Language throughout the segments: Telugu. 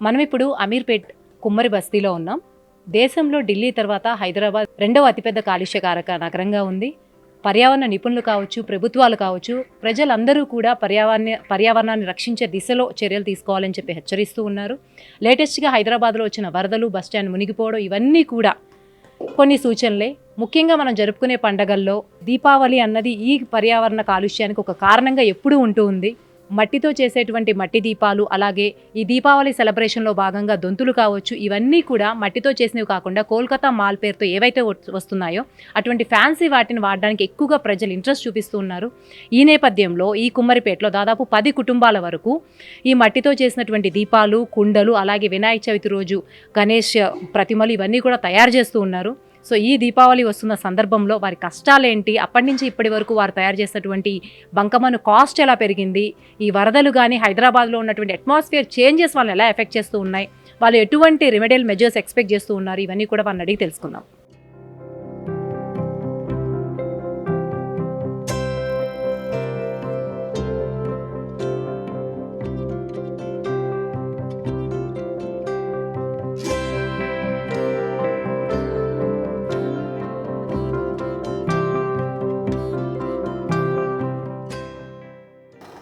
మనం ఇప్పుడు అమీర్పేట్ కుమ్మరి బస్తీలో ఉన్నాం. దేశంలో ఢిల్లీ తర్వాత హైదరాబాద్ రెండవ అతిపెద్ద కాలుష్యకారక నగరంగా ఉంది. పర్యావరణ నిపుణులు కావచ్చు ప్రభుత్వాలు కావచ్చు ప్రజలందరూ కూడా పర్యావరణ పర్యావరణాన్ని రక్షించే దిశలో చర్యలు తీసుకోవాలని చెప్పి హెచ్చరిస్తూ ఉన్నారు. లేటెస్ట్గా హైదరాబాద్లో వచ్చిన వరదలు బస్టాండ్ మునిగిపోవడం ఇవన్నీ కూడా కొన్ని సూచనలే. ముఖ్యంగా మనం జరుపుకునే పండగల్లో దీపావళి అన్నది ఈ పర్యావరణ కాలుష్యానికి ఒక కారణంగా ఎప్పుడూ ఉంటూ ఉంది. మట్టితో చేసేటువంటి మట్టి దీపాలు అలాగే ఈ దీపావళి సెలబ్రేషన్లో భాగంగా దొంతులు కావచ్చు ఇవన్నీ కూడా మట్టితో చేసినవి కాకుండా కోల్కతా మాల్ పేరుతో ఏవైతే వస్తున్నాయో అటువంటి ఫ్యాన్సీ వాటిని వాడడానికి ఎక్కువగా ప్రజలు ఇంట్రెస్ట్ చూపిస్తూ ఉన్నారు. ఈ నేపథ్యంలో ఈ కుమ్మరిపేటలో దాదాపు పది కుటుంబాల వరకు ఈ మట్టితో చేసినటువంటి దీపాలు కుండలు అలాగే వినాయక చవితి రోజు గణేష్ ప్రతిమలు ఇవన్నీ కూడా తయారు చేస్తూ ఉన్నారు. సో ఈ దీపావళి వస్తున్న సందర్భంలో వారి కష్టాలేంటి? అప్పటి నుంచి ఇప్పటి వరకు వారు తయారు చేసినటువంటి బంకమను కాస్ట్ ఎలా పెరిగింది? ఈ వరదలు కానీ హైదరాబాద్లో ఉన్నటువంటి అట్మాస్ఫియర్ చేంజెస్ వాళ్ళని ఎలా ఎఫెక్ట్ చేస్తూ ఉన్నాయి? వాళ్ళు ఎటువంటి రెమెడియల్ మెజర్స్ ఎక్స్పెక్ట్ చేస్తూ ఉన్నారు? ఇవన్నీ కూడా వాళ్ళని అడిగి తెలుసుకుందాం.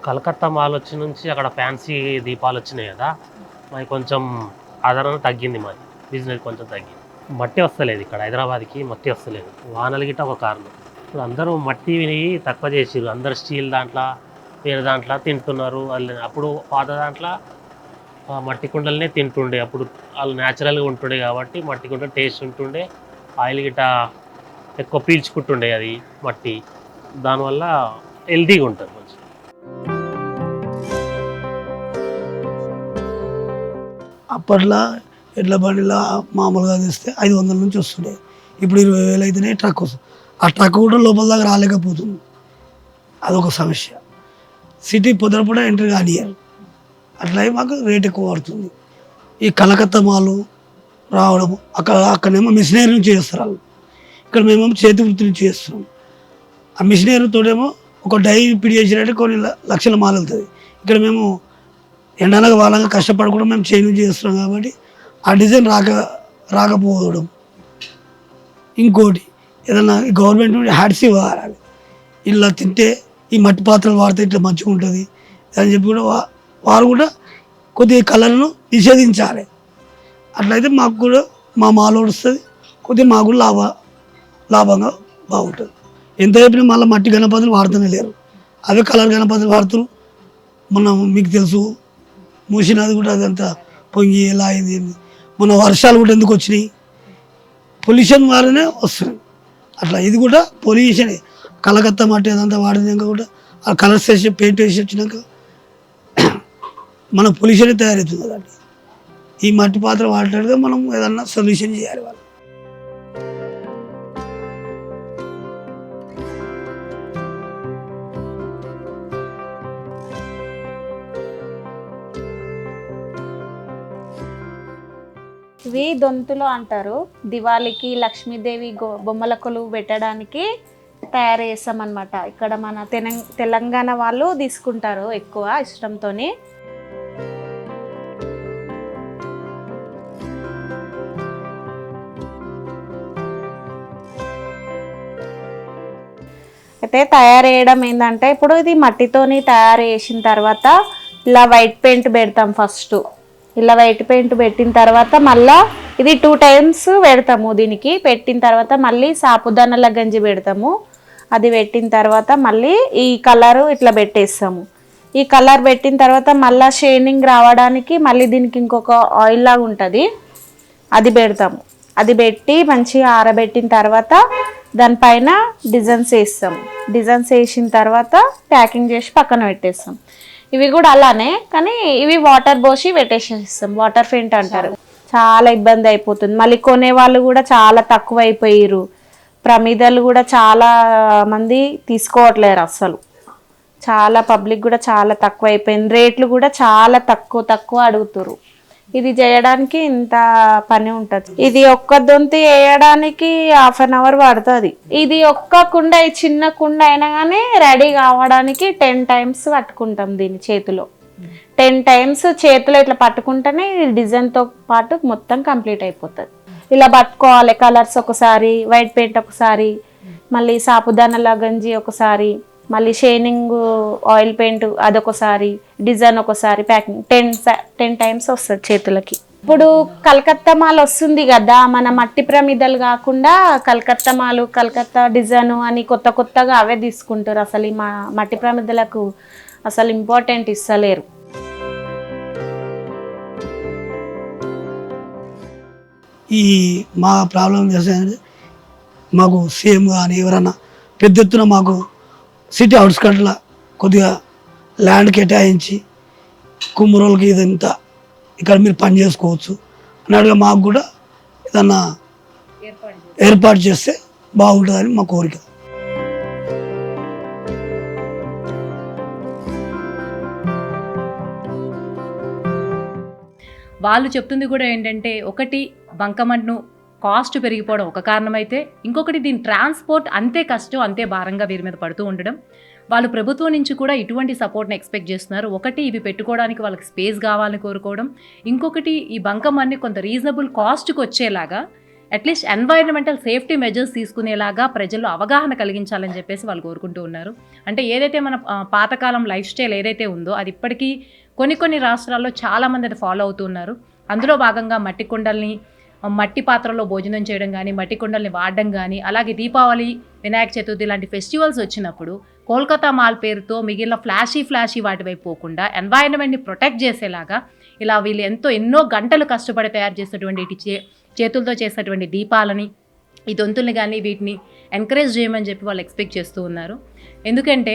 కలకత్తా మాల్ వచ్చి నుంచి అక్కడ ఫ్యాన్సీ దీపాలు వచ్చినాయి కదా. మరి కొంచెం ఆదరణ తగ్గింది మరి. బిజినెస్ కొంచెం తగ్గింది. మట్టి వస్తలేదు ఇక్కడ. హైదరాబాద్కి మట్టి వస్తలేదు. వానలు గిట్ట ఒక కారణం. ఇప్పుడు అందరూ మట్టిని తక్కువ చేసిర్రు. అందరు స్టీల్ దాంట్లో వేరే దాంట్లో తింటున్నారు. వాళ్ళు అప్పుడు పాత దాంట్లో మట్టి కుండలనే తింటుండే. అప్పుడు వాళ్ళు న్యాచురల్గా ఉంటుండే కాబట్టి మట్టి కుండ టేస్ట్ ఉంటుండే. ఆయిల్ గిట్ట ఎక్కువ పీల్చుకుంటుండే అది మట్టి. దానివల్ల హెల్తీగా ఉంటుంది కొంచెం అప్పట్లో ఎడ్ల బండిలో మామూలుగా తెస్తే ఐదు వందల నుంచి వస్తుండే. ఇప్పుడు ఇరవై వేలు అయితేనే ట్రక్ వస్తుంది ఆ ట్రక్ కూడా లోపల దాకా రాలేకపోతుంది. అదొక సమస్య. సిటీ పొద్దున ఎంటర్ కానియాలి అట్లా మాకు రేట్ ఎక్కువ పడుతుంది. ఈ కలకత్తా మాలు రావడం అక్కడ అక్కడనేమో మిషనరీ నుంచి చేస్తారు వాళ్ళు. ఇక్కడ మేమేమో చేతి వృత్తి నుంచి చేస్తున్నాం ఆ మిషనరీతోటేమో ఒక డై పిడి చేసినట్టు కొన్ని లక్షల మాలు వెళ్తుంది ఇక్కడ మేము ఎండనగా వాళ్ళంగా కష్టపడకుండా మేము చేంజ్ చేస్తున్నాం కాబట్టి ఆ డిజైన్ రాక రాకపోవడం. ఇంకోటి ఏదన్నా గవర్నమెంట్ నుండి హ్యాడ్సీ వాడాలి ఇలా తింటే ఈ మట్టి పాత్రలు వాడితే ఇట్లా మంచిగా ఉంటుంది అని చెప్పి కూడా వా- వారు కూడా కొద్దిగా కళలను నిషేధించాలి. అట్లయితే మాకు కూడా మా మాలో వస్తుంది కొద్దిగా మాకు కూడా లాభ లాభంగా బాగుంటుంది. ఎంత చెప్పినా మళ్ళీ మట్టి గణపతులు వాడుతూనే లేరు. అవే కలర్ గణపతులు వాడుతున్నారు మనం మీకు తెలుసు మూసినది కూడా అదంతా పొంగి ఎలా అయింది మన వర్షాలు కూడా ఎందుకు వచ్చినాయి? పొల్యూషన్ వారనే వస్తున్నాయి అట్లా ఇది కూడా పొల్యూషన్. కలకత్తా మట్టి అదంతా వాడినాక కూడా ఆ కలర్స్ వేసి పెయింట్ వేసి వచ్చినాక మన పొల్యూషనే తయారవుతుంది. ఈ మట్టి పాత్ర వాడటానికి మనం ఏదన్నా సొల్యూషన్ చేయాలి వాళ్ళు ఇవి దొంతులు అంటారు. దివాళీకి లక్ష్మీదేవి గో బొమ్మల కొలువు పెట్టడానికి తయారు చేస్తామన్నమాట. ఇక్కడ మన తెలంగ తెలంగాణ వాళ్ళు తీసుకుంటారు ఎక్కువ ఇష్టంతోని. అయితే తయారు చేయడం ఏంటంటే ఇప్పుడు ఇది మట్టితోని తయారు చేసిన తర్వాత ఇలా వైట్ పెయింట్ పెడతాం ఫస్ట్. ఇలా వైట్ పెయింట్ పెట్టిన తర్వాత మళ్ళా ఇది టూ టైమ్స్ పెడతాము దీనికి. పెట్టిన తర్వాత మళ్ళీ సాపుదానల గంజి పెడతాము. అది పెట్టిన తర్వాత మళ్ళీ ఈ కలరు ఇట్లా పెట్టేస్తాము. ఈ కలర్ పెట్టిన తర్వాత మళ్ళీ షేనింగ్ రావడానికి మళ్ళీ దీనికి ఇంకొక ఆయిల్ లాగా ఉంటుంది. అది పెడతాము. అది పెట్టి మంచిగా ఆరబెట్టిన తర్వాత దానిపైన డిజైన్స్ వేస్తాం డిజైన్స్ వేసిన తర్వాత ప్యాకింగ్ చేసి పక్కన పెట్టేస్తాం ఇవి కూడా అలానే కానీ ఇవి వాటర్ పోసి పెట్టేసేస్తాం వాటర్ ఫెయింట్ అంటారు. చాలా ఇబ్బంది అయిపోతుంది. మళ్ళీ కొనే వాళ్ళు కూడా చాలా తక్కువ అయిపోయారు ప్రమిదలు కూడా చాలా మంది తీసుకోవట్లేరు అస్సలు. చాలా పబ్లిక్ కూడా చాలా తక్కువ అయిపోయింది. రేట్లు కూడా చాలా తక్కువ తక్కువ అడుగుతారు ఇది చేయడానికి ఇంత పని ఉంటుంది. ఇది ఒక్క దొంతి వేయడానికి హాఫ్ అన్ అవర్ పడుతుంది. ఇది ఒక్క కుండ ఈ చిన్న కుండ అయినా కానీ రెడీ కావడానికి టెన్ టైమ్స్ పట్టుకుంటాం దీన్ని చేతిలో. టెన్ టైమ్స్ చేతిలో ఇట్లా పట్టుకుంటేనే డిజైన్తో పాటు మొత్తం కంప్లీట్ అయిపోతుంది. ఇలా పట్టుకోవాలి కలర్స్ ఒకసారి వైట్ పెయింట్ ఒకసారి మళ్ళీ సాపుదానాల గంజి ఒకసారి మళ్ళీ షైనింగ్ ఆయిల్ పెయింట్ అదొకసారి డిజైన్ ఒకసారి ప్యాకింగ్. టెన్ టెన్ టైమ్స్ వస్తుంది చేతులకి. ఇప్పుడు కలకత్తా మాల్ వస్తుంది కదా మన మట్టి ప్రమిదలు కాకుండా కలకత్తా మాలు కలకత్తా డిజైన్ అని కొత్త కొత్తగా అవే తీసుకుంటారు. అసలు ఈ మా మట్టి ప్రమిదలకు అసలు ఇంపార్టెంట్ ఇస్తలేరు. ఈ మా ప్రాబ్లం చేసేది మాకు సీఎం కానీ ఎవరన్నా పెద్ద ఎత్తున మాకు సిటీ అవుట్స్కట్లో కొద్దిగా ల్యాండ్ కేటాయించి కుమ్మరోళ్ళకి ఇదంతా ఇక్కడ మీరు పని చేసుకోవచ్చు. అన్నట్టుగా మాకు కూడా ఏదన్నా ఏర్పాటు చేస్తే బాగుంటుందని మా కోరిక. వాళ్ళు చెప్తుంది కూడా ఏంటంటే ఒకటి బంకమన్ను కాస్ట్ పెరిగిపోవడం ఒక కారణమైతే ఇంకొకటి దీని ట్రాన్స్పోర్ట్ అంతే కష్టం అంతే భారంగా వీరి మీద పడుతూ ఉండడం. వాళ్ళు ప్రభుత్వం నుంచి కూడా ఇటువంటి సపోర్ట్ని ఎక్స్పెక్ట్ చేస్తున్నారు. ఒకటి ఇవి పెట్టుకోవడానికి వాళ్ళకి స్పేస్ కావాలని కోరుకోవడం. ఇంకొకటి ఈ బంకం అన్ని కొంత రీజనబుల్ కాస్ట్కి వచ్చేలాగా at least environmental safety measures తీసుకునేలాగా ప్రజల్లో అవగాహన కలిగించాలని చెప్పేసి వాళ్ళు కోరుకుంటూ ఉన్నారు. అంటే ఏదైతే మన పాతకాలం లైఫ్ స్టైల్ ఏదైతే ఉందో అది ఇప్పటికీ కొన్ని కొన్ని రాష్ట్రాల్లో చాలామంది అది ఫాలో అవుతున్నారు అందులో భాగంగా మట్టి కుండల్ని మట్టి పాత్రలో భోజనం చేయడం కానీ మట్టి కుండల్ని వాడడం కానీ అలాగే దీపావళి వినాయక చతుర్థి లాంటి ఫెస్టివల్స్ వచ్చినప్పుడు కోల్కతా మాల్ పేరుతో మిగిలిన ఫ్లాషీ ఫ్లాషీ వాటి వైపు పోకుండా ఎన్వైరన్మెంట్ని ప్రొటెక్ట్ చేసేలాగా ఇలా వీళ్ళు ఎంతో ఎన్నో గంటలు కష్టపడి తయారు చేసినటువంటి ఇటు చే చేతులతో చేసినటువంటి దీపాలని ఈ దొంతుల్ని కానీ వీటిని ఎంకరేజ్ చేయమని చెప్పి వాళ్ళు ఎక్స్పెక్ట్ చేస్తూ ఉన్నారు. ఎందుకంటే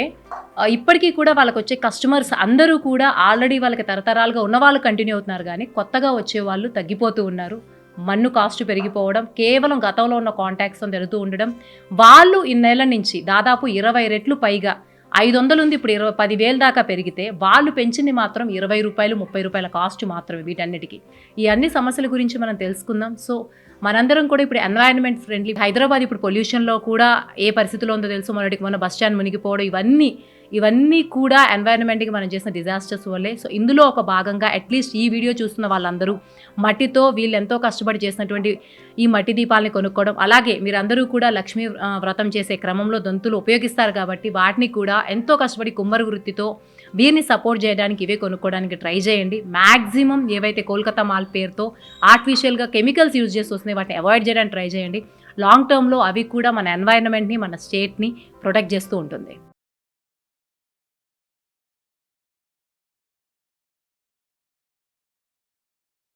ఇప్పటికీ కూడా వాళ్ళకి వచ్చే కస్టమర్స్ అందరూ కూడా ఆల్రెడీ వాళ్ళకి తరతరాలుగా ఉన్న వాళ్ళు కంటిన్యూ అవుతున్నారు కానీ కొత్తగా వచ్చే వాళ్ళు తగ్గిపోతూ ఉన్నారు. మన్ను కాస్ట్ పెరిగిపోవడం కేవలం గతంలో ఉన్న కాంటాక్ట్స్తో తెలుతూ ఉండడం వాళ్ళు ఇన్నేళ్ళ నుంచి దాదాపు ఇరవై రెట్లు పైగా ఐదు వందలు ఉంది ఇప్పుడు ఇరవై పదివేలు దాకా పెరిగితే వాళ్ళు పెంచింది మాత్రం ఇరవై రూపాయలు ముప్పై రూపాయల కాస్ట్ మాత్రమే వీటన్నిటికీ. ఈ అన్ని సమస్యల గురించి మనం తెలుసుకుందాం. సో మనందరం కూడా ఇప్పుడు ఎన్వైరన్మెంట్ ఫ్రెండ్లీ హైదరాబాద్ ఇప్పుడు పొల్యూషన్లో కూడా ఏ పరిస్థితిలో ఉందో తెలుసు. మొన్నటికి మొన్న బస్ స్టాండ్ మునిగిపోవడం ఇవన్నీ ఇవన్నీ కూడా ఎన్వైరన్మెంట్కి మనం చేసిన డిజాస్టర్స్ వల్లే. సో ఇందులో ఒక భాగంగా అట్లీస్ట్ ఈ వీడియో చూస్తున్న వాళ్ళందరూ మట్టితో వీళ్ళు ఎంతో కష్టపడి చేసినటువంటి ఈ మట్టి దీపాలని కొనుక్కోవడం అలాగే మీరందరూ కూడా లక్ష్మీ వ్రతం చేసే క్రమంలో దంతులు ఉపయోగిస్తారు కాబట్టి వాటిని కూడా ఎంతో కష్టపడి కుమ్మరి వృత్తితో వీరిని సపోర్ట్ చేయడానికి ఇవే కొనుక్కోవడానికి ట్రై చేయండి. మ్యాక్సిమం ఏవైతే కోల్కతా మాల్ పేరుతో ఆర్టిఫిషియల్గా కెమికల్స్ యూజ్ చేసి వస్తున్నాయి వాటిని అవాయిడ్ చేయడానికి ట్రై చేయండి. లాంగ్ టర్మ్లో అవి కూడా మన ఎన్వైరన్మెంట్ని మన స్టేట్ని ప్రొటెక్ట్ చేస్తూ ఉంటుంది.